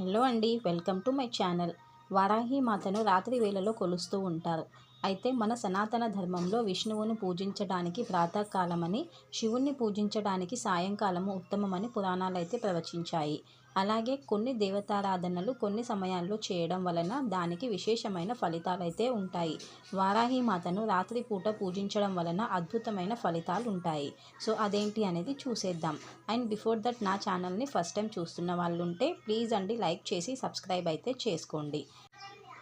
Hello అండి welcome to my channel. Varahi మాతను రాత్రి వేళలో కొలుస్తూ ఉంటారు. అయితే మన సనాతన ధర్మంలో విష్ణువును పూజించడానికి ప్రాతకాలమని శివుణ్ణి పూజించడానికి సాయంకాలము ఉత్తమమని పురాణాలైతే ప్రవచించాయి. అలాగే కొన్ని దేవతారాధనలు కొన్ని సమయాల్లో చేయడం వలన దానికి విశేషమైన ఫలితాలైతే ఉంటాయి. వారాహి మాతను రాత్రిపూట పూజించడం వలన అద్భుతమైన ఫలితాలు ఉంటాయి సో అదేంటి అనేది చూసేద్దాం. అండ్ బిఫోర్ దట్ నా ఛానల్ని ఫస్ట్ టైం చూస్తున్న వాళ్ళు ఉంటే ప్లీజ్ అండి లైక్ చేసి సబ్స్క్రైబ్ అయితే చేసుకోండి.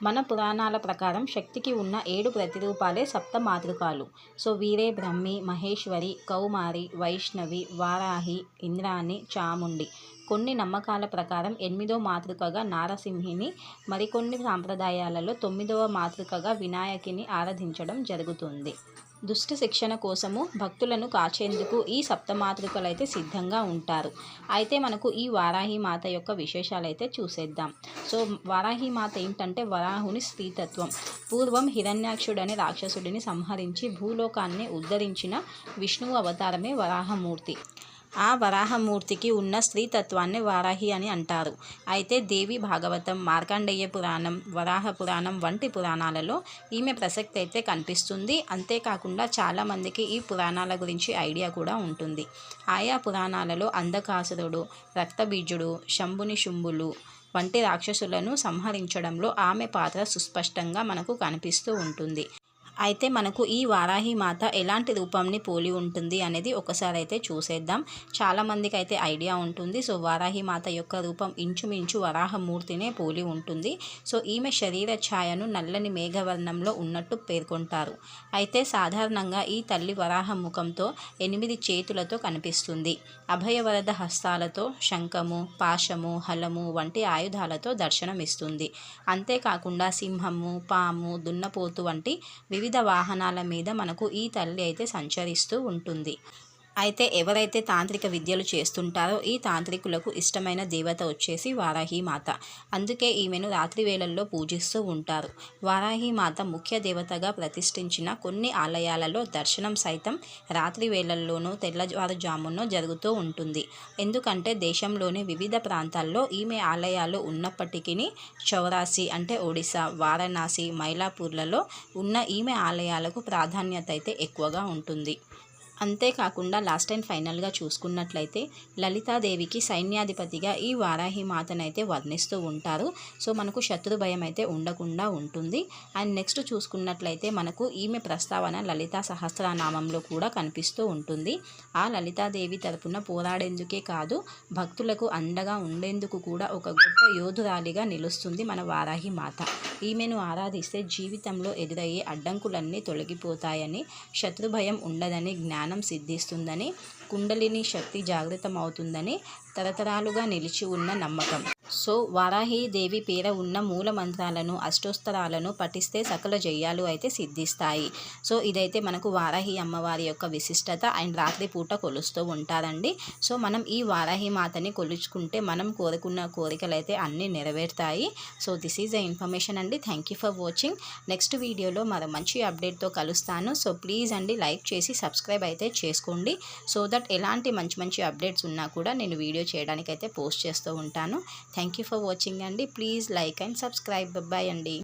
మన పురాణాల ప్రకారం శక్తికి ఉన్న ఏడు ప్రతిరూపాలే సప్త మాతృకాలు. సో వీరే బ్రహ్మి మహేశ్వరి కౌమారి వైష్ణవి వారాహి ఇంద్రాణి చాముండి. కొన్ని నమ్మకాల ప్రకారం ఎనిమిదో మాతృకగా నారసింహిని మరికొన్ని సాంప్రదాయాలలో తొమ్మిదవ మాతృకగా వినాయకిని ఆరాధించడం జరుగుతుంది. దుష్ట శిక్షణ కోసము భక్తులను కాచేందుకు ఈ సప్తమాతృకలు అయితే సిద్ధంగా ఉంటారు. అయితే మనకు ఈ వారాహి మాత యొక్క విశేషాలు అయితే చూసేద్దాం. సో వారాహి మాత ఏంటంటే వరాహుని స్త్రీతత్వం. పూర్వం హిరణ్యాక్షుడని రాక్షసుడిని సంహరించి భూలోకాన్ని ఉద్ధరించిన విష్ణువు అవతారమే వరాహమూర్తి. ఆ వరాహమూర్తికి ఉన్న స్త్రీతత్వాన్ని వారాహి అని అంటారు. అయితే దేవి భాగవతం మార్కండేయ పురాణం వరాహ పురాణం వంటి పురాణాలలో ఈమె ప్రసక్తి అయితే కనిపిస్తుంది. అంతేకాకుండా చాలామందికి ఈ పురాణాల గురించి ఐడియా కూడా ఉంటుంది. ఆయా పురాణాలలో అంధకాసురుడు రక్తబీజుడు శంభుని శుంభులు వంటి రాక్షసులను సంహరించడంలో ఆమె పాత్ర సుస్పష్టంగా మనకు కనిపిస్తూ ఉంటుంది. అయితే మనకు ఈ వారాహి మాత ఎలాంటి రూపంని పోలి ఉంటుంది అనేది ఒకసారి అయితే చూసేద్దాం. చాలామందికి అయితే ఐడియా ఉంటుంది. సో వారాహి మాత యొక్క రూపం ఇంచుమించు వరాహమూర్తినే పోలి ఉంటుంది. సో ఈమె శరీర ఛాయను నల్లని మేఘవర్ణంలో ఉన్నట్టు పేర్కొంటారు. అయితే సాధారణంగా ఈ తల్లి వరాహ ముఖంతో ఎనిమిది చేతులతో కనిపిస్తుంది. అభయవరద హస్తాలతో శంఖము పాశము హలము వంటి ఆయుధాలతో దర్శనమిస్తుంది. అంతేకాకుండా సింహము పాము దున్నపోతు వంటి వివిధ వివిధ వాహనాల మీద మనకు ఈ తల్లి అయితే సంచరిస్తూ ఉంటుంది. అయితే ఎవరైతే తాంత్రిక విద్యలు చేస్తుంటారో ఈ తాంత్రికులకు ఇష్టమైన దేవత వచ్చేసి వారాహి మాత అందుకే ఈమెను రాత్రి వేళల్లో పూజిస్తూ ఉంటారు. వారాహి మాత ముఖ్య దేవతగా ప్రతిష్ఠించిన కొన్ని ఆలయాలలో దర్శనం సైతం రాత్రి వేళల్లోనూ తెల్లవారుజామునో జరుగుతూ ఉంటుంది. ఎందుకంటే దేశంలోని వివిధ ప్రాంతాల్లో ఈమె ఆలయాలు ఉన్నప్పటికీ చౌరాసి అంటే ఒడిశా వారణాసి మైలాపూర్లలో ఉన్న ఈమె ఆలయాలకు ప్రాధాన్యత అయితే ఎక్కువగా ఉంటుంది. అంతేకాకుండా లాస్ట్ అండ్ ఫైనల్గా చూసుకున్నట్లయితే లలితాదేవికి సైన్యాధిపతిగా ఈ వారాహి మాతనైతే వర్ణిస్తూ ఉంటారు. సో మనకు శత్రు భయం అయితే ఉండకుండా ఉంటుంది. అండ్ నెక్స్ట్ చూసుకున్నట్లయితే మనకు ఈమె ప్రస్తావన లలితా సహస్రనామంలో కూడా కనిపిస్తూ ఉంటుంది. ఆ లలితాదేవి తరపున పోరాడేందుకే కాదు భక్తులకు అండగా ఉండేందుకు కూడా ఒక గొప్ప యోధురాలిగా నిలుస్తుంది మన వారాహి మాత ఈమెను ఆరాధిస్తే జీవితంలో ఎదురయ్యే అడ్డంకులన్నీ తొలగిపోతాయని శత్రుభయం ఉండదని జ్ఞానం జ్ఞానం సిద్ధిస్తుందని కుండలిని శక్తి జాగృతమవుతుందని తరతరాలుగా నిలిచి ఉన్న నమ్మకం. సో వారాహీదేవి పేర ఉన్న మూల మంత్రాలను అష్టోస్తరాలను పఠిస్తే సకల జయాలు అయితే సిద్ధిస్తాయి. సో ఇదైతే మనకు వారాహి అమ్మవారి యొక్క విశిష్టత. అండ్ రాత్రి పూట కొలుస్తూ ఉంటారండి. సో మనం ఈ వారాహి మాతని కొలుచుకుంటే మనం కోరుకున్న కోరికలు అయితే అన్నీ నెరవేరుతాయి. So this is the information అండి. Thank you for watching. Next వీడియోలో మరో మంచి అప్డేట్తో కలుస్తాను. సో ప్లీజ్ అండి లైక్ చేసి సబ్స్క్రైబ్ అయితే చేసుకోండి. సో దట్ ఎలాంటి మంచి మంచి అప్డేట్స్ ఉన్నా కూడా నేను వీడియో చేయడానికి అయితే పోస్ట్ చేస్తూ ఉంటాను. థ్యాంక్ యూ ఫర్ వాచింగ్ అండి. Please like and subscribe. Bye అండి.